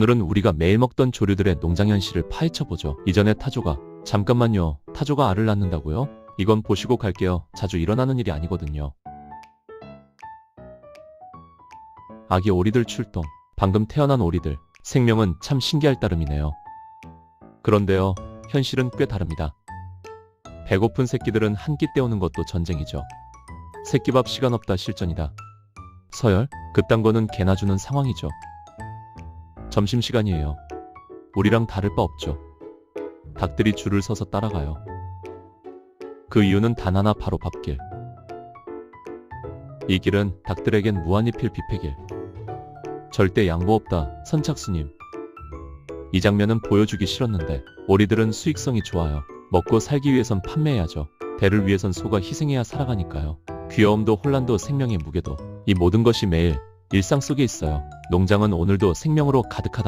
오늘은 우리가 매일 먹던 조류들의 농장 현실을 파헤쳐보죠. 이전에 타조가 잠깐만요. 타조가 알을 낳는다고요? 이건 보시고 갈게요. 자주 일어나는 일이 아니거든요. 아기 오리들 출동. 방금 태어난 오리들. 생명은 참 신기할 따름이네요. 그런데요, 현실은 꽤 다릅니다. 배고픈 새끼들은 한 끼 때우는 것도 전쟁이죠. 새끼밥 시간 없다 실전이다. 서열, 그딴 거는 개나 주는 상황이죠. 점심시간이에요. 우리랑 다를 바 없죠. 닭들이 줄을 서서 따라가요. 그 이유는 단 하나 바로 밥길. 이 길은 닭들에겐 무한리필 뷔페길. 절대 양보 없다, 선착순님. 이 장면은 보여주기 싫었는데, 오리들은 수익성이 좋아요. 먹고 살기 위해선 판매해야죠. 배를 위해선 소가 희생해야 살아가니까요. 귀여움도 혼란도 생명의 무게도, 이 모든 것이 매일 일상 속에 있어요. 농장은 오늘도 생명으로 가득하다.